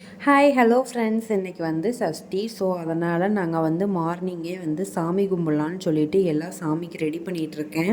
Hi hello friends இன்றைக்கி வந்து Sashti. So அதனால் நாங்கள் வந்து மார்னிங்கே வந்து சாமி கும்பிட்லான்னு சொல்லிட்டு எல்லாம் சாமிக்கு ரெடி பண்ணிகிட்ருக்கேன்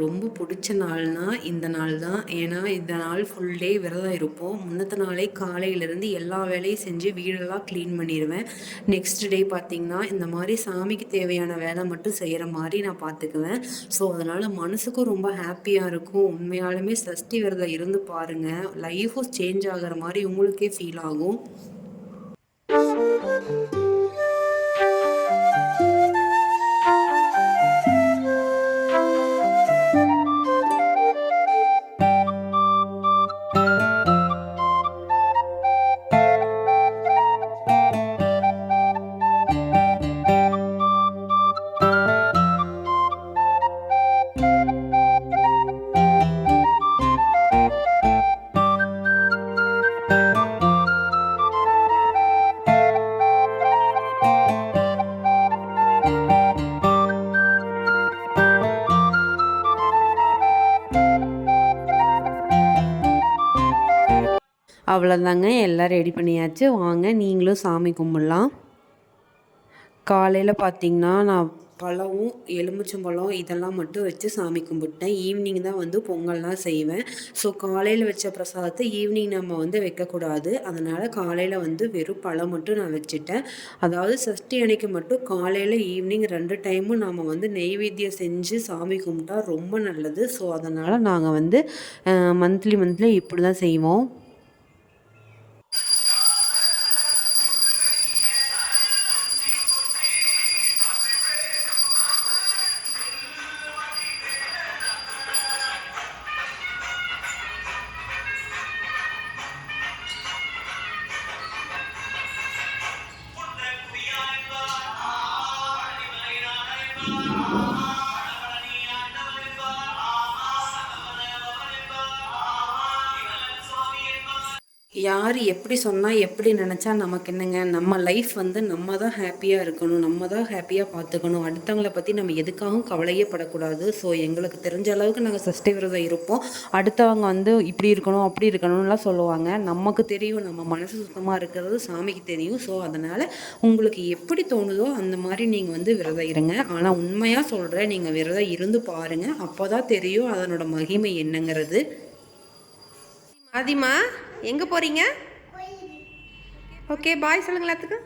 ரொம்ப பிடிச்ச நாள்னா இந்த நாள் தான். ஏன்னா இந்த நாள் ஃபுல் டே விரதம் இருப்போம். முன்னத்த நாளே காலையிலேருந்து எல்லா வேலையும் செஞ்சு வீடெல்லாம் க்ளீன் பண்ணிடுவேன். நெக்ஸ்ட் டே பார்த்திங்கன்னா இந்த மாதிரி சாமிக்கு தேவையான வேலை மட்டும் செய்கிற மாதிரி நான் பார்த்துக்குவேன் ஸோ அதனால் மனசுக்கும் ரொம்ப ஹாப்பியாக இருக்கும். உண்மையாலுமே சஷ்டி விரதம் இருந்து பாருங்கள் லைஃபும் சேஞ்ச் ஆகிற மாதிரி உங்களுக்கே ஃபீல் ஆகும். அவ்வளோதாங்க எல்லாம் ரெடி பண்ணியாச்சு. வாங்க நீங்களும் சாமி கும்பிடலாம். காலையில் பார்த்தீங்கன்னா நான் பழமும் எலுமிச்சம்பழம் இதெல்லாம் மட்டும் வச்சு சாமி கும்பிட்டேன். ஈவினிங் தான் வந்து பொங்கல்லாம் செய்வேன். ஸோ காலையில் வச்ச பிரசாதத்தை ஈவினிங் நம்ம வந்து வைக்கக்கூடாது. அதனால் காலையில் வந்து வெறும் பழம் மட்டும் நான் வச்சுட்டேன். அதாவது சஷ்டி அன்னைக்கு மட்டும் காலையில் ஈவினிங் ரெண்டு டைமும் நாம் வந்து நெய்வேத்தியம் செஞ்சு சாமி கும்பிட்டா ரொம்ப நல்லது. ஸோ அதனால் நாங்கள் வந்து மந்த்லி மந்த்லி இப்படி தான் செய்வோம். யார் எப்படி சொன்னால் எப்படி நினச்சா நமக்கு என்னங்க? நம்ம லைஃப் வந்து நம்ம தான் ஹாப்பியாக இருக்கணும் நம்ம தான் ஹாப்பியாக பார்த்துக்கணும். அடுத்தவங்களை பற்றி நம்ம எதுக்காகவும் கவலையே படக்கூடாது ஸோ எங்களுக்கு தெரிஞ்ச அளவுக்கு நாங்கள் சஷ்டி விரதம் இருப்போம். அடுத்தவங்க வந்து இப்படி இருக்கணும் அப்படி இருக்கணும்லாம் சொல்லுவாங்க. நமக்கு தெரியும் நம்ம மனசு சுத்தமாக இருக்கிறது சாமிக்கு தெரியும். ஸோ அதனால் உங்களுக்கு எப்படி தோணுதோ அந்த மாதிரி நீங்கள் வந்து விரதம் இருங்க. ஆனால் உண்மையாக சொல்கிறேன் நீங்கள் விரதம் இருந்து பாருங்கள் அப்போ தான் தெரியும் அதனோட மகிமை என்னங்கிறது. ஆதிமா எங்கே போகிறீங்க ஓகே பாய் சொல்லுங்க எல்லாத்துக்கும்.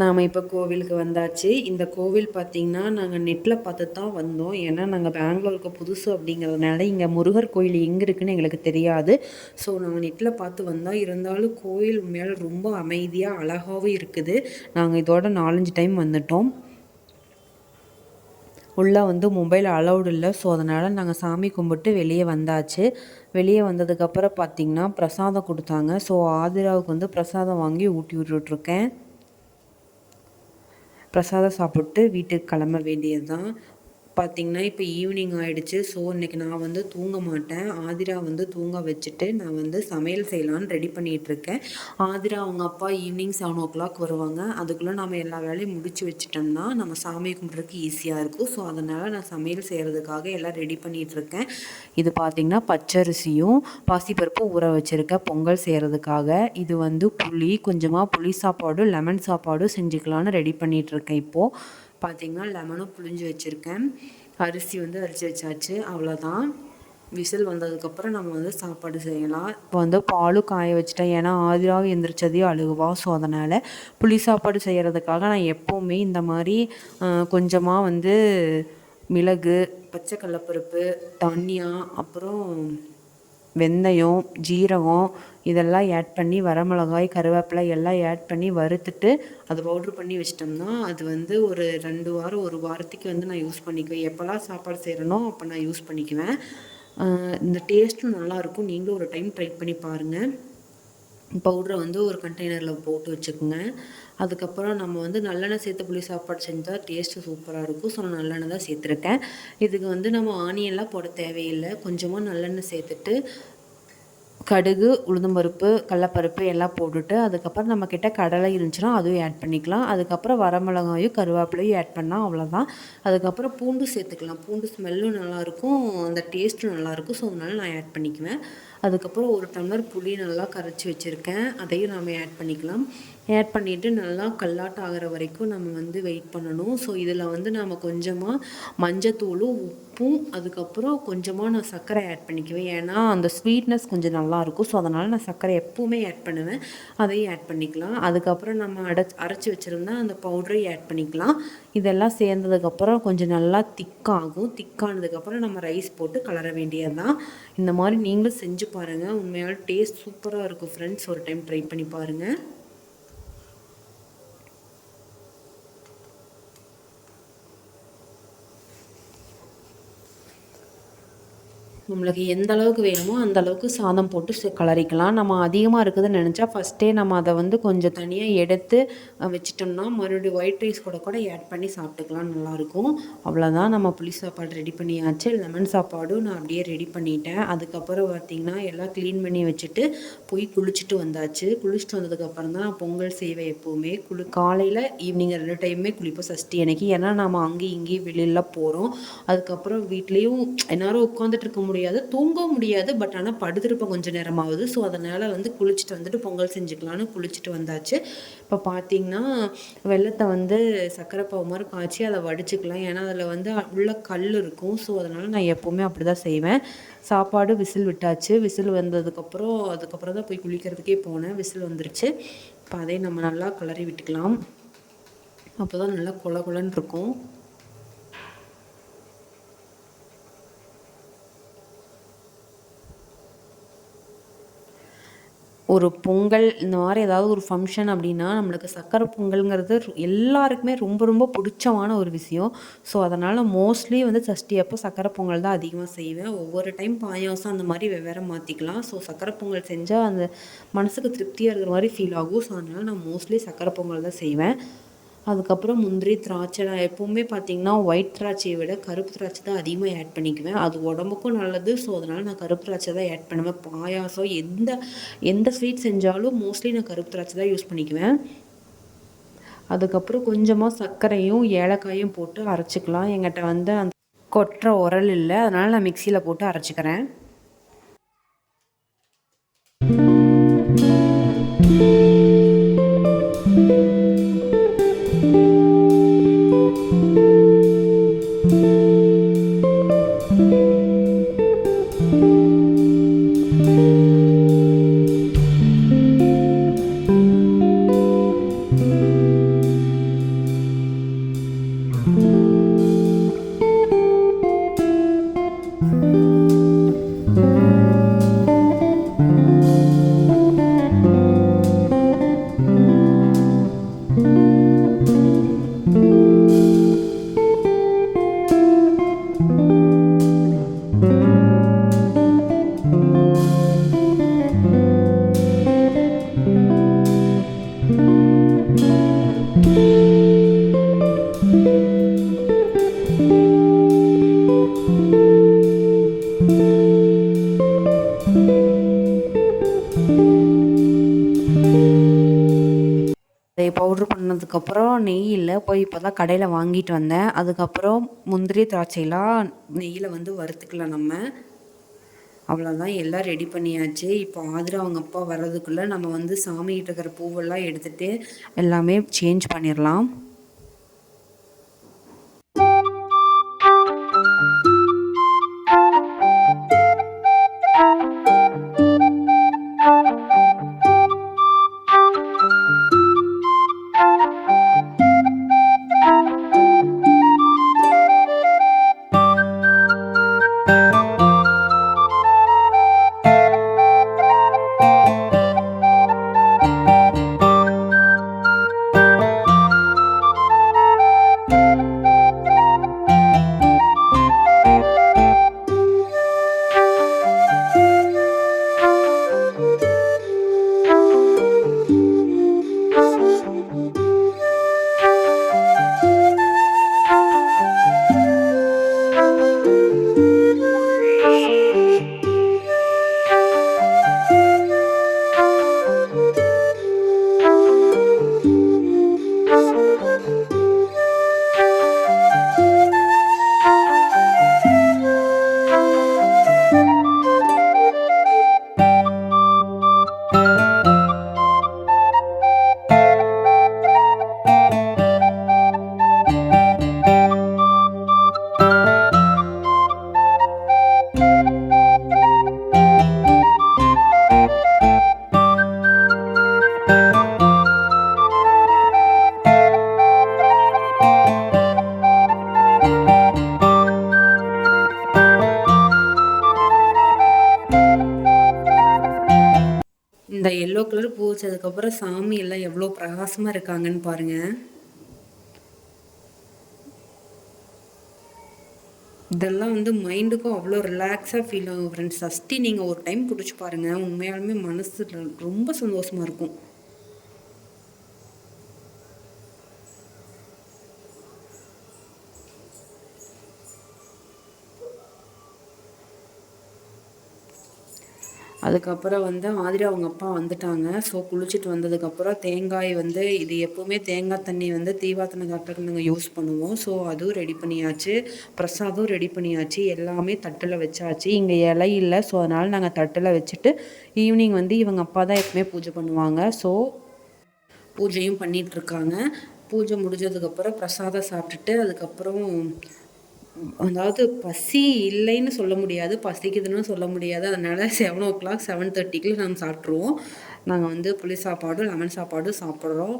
நாம் இப்போ கோவிலுக்கு வந்தாச்சு. இந்த கோவில் பார்த்திங்கன்னா நாங்கள் நெட்டில் பார்த்து தான் வந்தோம். ஏன்னா நாங்கள் பெங்களூருக்கு புதுசு அப்படிங்கிறதுனால இங்கே முருகர் கோயில் எங்கே இருக்குன்னு எங்களுக்கு தெரியாது. ஸோ நாங்கள் நெட்டில் பார்த்து வந்தோம் இருந்தாலும் கோயில் மேலே ரொம்ப அமைதியாக அழகாகவும் இருக்குது. நாங்கள் இதோட நாலஞ்சு டைம் வந்துட்டோம். உள்ளே வந்து மொபைல் அலௌடு இல்லை. ஸோ அதனால் நாங்கள் சாமி கும்பிட்டு வெளியே வந்தாச்சு. வெளியே வந்ததுக்கப்புறம் பார்த்திங்கன்னா பிரசாதம் கொடுத்தாங்க. ஸோ ஆதிராவுக்கு வந்து பிரசாதம் வாங்கி ஊட்டி விட்டுட்ருக்கேன். பிரசாதம் சாப்பிட்டு வீட்டுக்கு கிளம்ப வேண்டியது தான் பார்த்திங்கன்னா இப்போ ஈவினிங் ஆகிடுச்சு ஸோ இன்றைக்கி நான் வந்து தூங்க மாட்டேன். ஆதிரா வந்து தூங்க வச்சுட்டு நான் வந்து சமையல் செய்யலான்னு ரெடி பண்ணிகிட்ருக்கேன் ஆதிரா அவங்க அப்பா ஈவினிங் செவன் ஓ கிளாக் வருவாங்க. அதுக்குள்ளே நம்ம எல்லா வேலையும் முடித்து வச்சிட்டோம்னா நம்ம சாமி கும்பிட்றதுக்கு ஈஸியாக இருக்கும். ஸோ அதனால் நான் சமையல் செய்கிறதுக்காக எல்லாம் ரெடி பண்ணிகிட்ருக்கேன் இது பார்த்திங்கன்னா பச்சரிசியும் பாசிப்பருப்பும் ஊற வச்சுருக்கேன் பொங்கல் செய்கிறதுக்காக இது வந்து புளி கொஞ்சமாக புளி சாப்பாடும் லெமன் சாப்பாடும் செஞ்சுக்கலான்னு ரெடி பண்ணிகிட்ருக்கேன் இப்போது பார்த்திங்கன்னா லெமனும் புழிஞ்சு வச்சுருக்கேன். அரிசி வந்து அரிசி வச்சாச்சு. அவ்வளோதான் விசில் வந்ததுக்கப்புறம் நம்ம வந்து சாப்பாடு செய்யலாம். இப்போ வந்து பாலும் காய வச்சுட்டேன். ஏன்னா ஆதிராக எந்திரிச்சதையும் அழுகுவா. ஸோ அதனால் புளி சாப்பாடு செய்கிறதுக்காக நான் எப்போவுமே இந்த மாதிரி கொஞ்சமாக வந்து மிளகு பச்சை கடலப்பருப்பு தனியா அப்புறம் வெந்தயம் ஜீரகம் இதெல்லாம் ஆட் பண்ணி வரமிளகாய் கருவேப்பிலை எல்லாம் ஆட் பண்ணி வறுத்துட்டு அதை பவுட்ரு பண்ணி வச்சிட்டோம்னா அது வந்து ஒரு ரெண்டு வாரம் ஒரு வாரத்துக்கு வந்து நான் யூஸ் பண்ணிக்குவேன். எப்போல்லாம் சாப்பாடு செய்கிறேனோ அப்போ நான் யூஸ் பண்ணிக்குவேன். இந்த டேஸ்ட்டும் நல்லாயிருக்கும் நீங்களும் ஒரு டைம் ட்ரை பண்ணி பாருங்கள் பவுட்ரை வந்து ஒரு கண்டெய்னரில் போட்டு வச்சுக்கோங்க. அதுக்கப்புறம் நம்ம வந்து நல்லெண்ணெய் சேர்த்து புளி சாப்பாடு செஞ்சால் டேஸ்ட்டு சூப்பராக இருக்கும். ஸோ நான் நல்லெண்ணெய் தான் சேர்த்துருக்கேன். இதுக்கு வந்து நம்ம ஆனியன்லாம் போட தேவையில்லை. கொஞ்சமாக நல்லெண்ணெய் சேர்த்துட்டு கடுகு உளுந்தம்பருப்பு கடலப்பருப்பு எல்லாம் போட்டுட்டு அதுக்கப்புறம் நம்மக்கிட்ட கடலை இருந்துச்சுன்னா அதுவும் ஆட் பண்ணிக்கலாம். அதுக்கப்புறம் வரமிளகாயும் கருவேப்பிலையும் ஆட் பண்ணால் அவ்வளோதான் அதுக்கப்புறம் பூண்டு சேர்த்துக்கலாம். பூண்டு ஸ்மெல்லும் நல்லாயிருக்கும் அந்த டேஸ்ட்டும் நல்லாயிருக்கும் ஸோ அதனால நான் ஆட் பண்ணிக்குவேன். அதுக்கப்புறம் ஒரு டம்ளர் புளி நல்லா கரைச்சி வச்சுருக்கேன். அதையும் நாம் ஆட் பண்ணிக்கலாம். ஆட் பண்ணிவிட்டு நல்லா கல்லாட்டம் ஆகிற வரைக்கும் நம்ம வந்து வெயிட் பண்ணணும். ஸோ இதில் வந்து நாம் கொஞ்சமாக மஞ்சத்தூளும் உப்பும் அதுக்கப்புறம் கொஞ்சமாக நான் சர்க்கரை ஆட் பண்ணிக்குவேன். ஏன்னா அந்த ஸ்வீட்னஸ் கொஞ்சம் நல்லாயிருக்கும் ஸோ அதனால் நான் சர்க்கரை எப்போவுமே ஆட் பண்ணுவேன். அதையும் ஆட் பண்ணிக்கலாம். அதுக்கப்புறம் நம்ம அடைச்சி அரைச்சி வச்சுருந்தா அந்த பவுடரையும் ஆட் பண்ணிக்கலாம். இதெல்லாம் சேர்ந்ததுக்கப்புறம் கொஞ்சம் நல்லா திக்காகும் திக்கானதுக்கப்புறம் நம்ம ரைஸ் போட்டு கலர வேண்டியது தான் இந்த மாதிரி நீங்களும் செஞ்சு பாருங்கள் உண்மையால் டேஸ்ட் சூப்பராக இருக்கும். ஃப்ரெண்ட்ஸ் ஒரு டைம் ட்ரை பண்ணி பாருங்கள் நம்மளுக்கு எந்த அளவுக்கு வேணுமோ அந்த அளவுக்கு சாதம் போட்டு கலரிக்கலாம். நம்ம அதிகமாக இருக்குதுன்னு நினச்சா ஃபஸ்ட்டே நம்ம அதை வந்து கொஞ்சம் தனியாக எடுத்து வச்சிட்டோம்னா மறுபடியும் ஒயிட் ரைஸ் கூட கூட ஆட் பண்ணி சாப்பிட்டுக்கலாம். நல்லாயிருக்கும். அவ்வளோதான் நம்ம புளி சாப்பாடு ரெடி பண்ணியாச்சு. லெமன் சாப்பாடும் நான் அப்படியே ரெடி பண்ணிட்டேன். அதுக்கப்புறம் பார்த்திங்கன்னா எல்லாம் க்ளீன் பண்ணி வச்சுட்டு போய் குளிச்சுட்டு வந்தாச்சு. குளிச்சுட்டு வந்ததுக்கப்புறம் தான் பொங்கல் செய்வேன் எப்போவுமே குளி காலையில் ஈவினிங் ரெண்டு டைமே குளிப்போம் சஷ்டி எனக்கு. ஏன்னா நம்ம அங்கேயும் இங்கேயும் வெளியில் போகிறோம் அதுக்கப்புறம் வீட்லேயும் எல்லோரும் உட்காந்துட்டு இருக்க முடியும் முடியாது தூங்க முடியாது பட் ஆனால் படுத்திருப்போம் கொஞ்சம் நேரமாகுது ஸோ அதனால் வந்து குளிச்சுட்டு வந்துட்டு பொங்கல் செஞ்சுக்கலான்னு குளிச்சுட்டு வந்தாச்சு. இப்போ பார்த்தீங்கன்னா வெள்ளத்தை வந்து சர்க்கரை பாவு மாதிரி காய்ச்சி அதை வடிச்சுக்கலாம். ஏன்னா அதில் வந்து உள்ள கல் இருக்கும். ஸோ அதனால் நான் எப்போவுமே அப்படி தான் செய்வேன். சாப்பாடு விசில் விட்டாச்சு. விசில் வந்ததுக்கப்புறம் அதுக்கப்புறம் தான் போய் குளிக்கிறதுக்கே போனேன். விசில் வந்துருச்சு. இப்போ அதை நம்ம நல்லா கிளறி விட்டுக்கலாம். அப்போ தான் நல்லா கொல கொலன்னு இருக்கும். ஒரு பொங்கல் இந்த மாதிரி ஏதாவது ஒரு ஃபங்க்ஷன் அப்படின்னா நம்மளுக்கு சக்கரை பொங்கல்ங்கிறது எல்லாருக்குமே ரொம்ப ரொம்ப பிடிச்சமான ஒரு விஷயம். ஸோ அதனால் மோஸ்ட்லி வந்து சஷ்டி அப்போ சக்கரை பொங்கல் தான் அதிகமாக செய்வேன். ஒவ்வொரு டைம் பாயாசம் அந்த மாதிரி வெவ்வேறு மாற்றிக்கலாம் ஸோ சக்கரை பொங்கல் செஞ்சால் அந்த மனசுக்கு திருப்தியாக இருக்கிற மாதிரி ஃபீல் ஆகும். ஸோ அதனால் நான் மோஸ்ட்லி சக்கரை பொங்கல் தான் செய்வேன். அதுக்கப்புறம் முந்திரி திராட்சை நான் எப்போவுமே பார்த்திங்கன்னா ஒயிட் திராட்சையை விட கருப்பு திராட்சை தான் அதிகமாக ஆட் பண்ணிக்குவேன். அது உடம்புக்கும் நல்லது. ஸோ அதனால் நான் கருப்பு திராட்சை தான் ஆட் பண்ணுவேன். பாயாசம் எந்த எந்த ஸ்வீட் செஞ்சாலும் மோஸ்ட்லி நான் கருப்பு திராட்சை தான் யூஸ் பண்ணிக்குவேன். அதுக்கப்புறம் கொஞ்சமாக சர்க்கரையும் ஏலக்காயும் போட்டு அரைச்சிக்கலாம். எங்கிட்ட வந்து அந்த கொட்டுற உரல் இல்லை. அதனால் நான் மிக்சியில் போட்டு அரைச்சிக்கிறேன். பண்ணதுக்கப்புறம் நெய்யில் போய் இப்போ தான் கடையில் வாங்கிட்டு வந்தேன். அதுக்கப்புறம் முந்திரி திராட்சைலாம் நெய்யில் வந்து வறுத்துக்கலாம் நம்ம. அவ்வளோதான் எல்லாம் ரெடி பண்ணியாச்சு. இப்போ ஆதிரா அவங்க அப்பா வர்றதுக்குள்ளே நம்ம வந்து சாமிகிட்ட இருக்கிற பூவெல்லாம் எடுத்துகிட்டு எல்லாமே சேஞ்ச் பண்ணிடலாம் வச்சதுக்கப்புறம் சாமி எல்லாம் எவ்வளோ பிரகாசமாக இருக்காங்கன்னு பாருங்கள் இதெல்லாம் வந்து மைண்டுக்கும் அவ்வளோ ரிலாக்ஸாக ஃபீல் ஆகும் ஃப்ரெண்ட்ஸ் சஷ்டி நீங்கள் ஒரு டைம் பிடிச்சி பாருங்கள் உண்மையாலுமே மனசு ரொம்ப சந்தோஷமாக இருக்கும். அதுக்கப்புறம் வந்து ஆதிரா அவங்க அப்பா வந்துட்டாங்க. ஸோ குளிச்சுட்டு வந்ததுக்கப்புறம் தேங்காய் வந்து இது எப்போவுமே தேங்காய் தண்ணி வந்து தீவாத்தனை காட்டுறதுக்கு நாங்கள் யூஸ் பண்ணுவோம். ஸோ அதுவும் ரெடி பண்ணியாச்சு. பிரசாதும் ரெடி பண்ணியாச்சு. எல்லாமே தட்டில் வச்சாச்சு. இங்கே இலை இல்லை. ஸோ அதனால் நாங்கள் தட்டில் வச்சுட்டு ஈவினிங் வந்து இவங்க அப்பா தான் எப்பவுமே பூஜை பண்ணுவாங்க. ஸோ பூஜையும் பண்ணிகிட்ருக்காங்க பூஜை முடிஞ்சதுக்கப்புறம் பிரசாதம் சாப்பிட்டுட்டு அதுக்கப்புறம் அதாவது பசி இல்லைன்னு சொல்ல முடியாது பசிக்குதுன்னு சொல்ல முடியாது. அதனால் செவன் ஓ கிளாக் செவன் தேர்ட்டிக்குள்ள நாங்கள் சாப்பிட்ருவோம் நாங்கள் வந்து புளி சாப்பாடும் லெமன் சாப்பாடும் சாப்பிட்றோம்.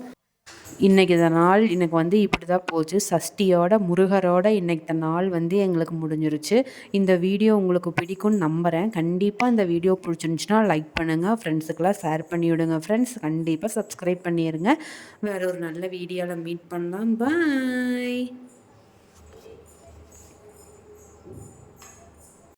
இன்றைக்கி இந்த நாள் எனக்கு வந்து இப்படி தான் போச்சு. சஷ்டியோட முருகரோட இன்றைக்கி இந்த நாள் வந்து எங்களுக்கு முடிஞ்சிருச்சு. இந்த வீடியோ உங்களுக்கு பிடிக்கும்னு நம்புகிறேன் கண்டிப்பாக இந்த வீடியோ பிடிச்சிருந்துச்சுன்னா லைக் பண்ணுங்கள் ஃப்ரெண்ட்ஸுக்கெல்லாம் ஷேர் பண்ணி விடுங்க ஃப்ரெண்ட்ஸ் கண்டிப்பாக சப்ஸ்கிரைப் பண்ணிடுங்க வேறு ஒரு நல்ல வீடியோவில் மீட் பண்ணலாம். பாய்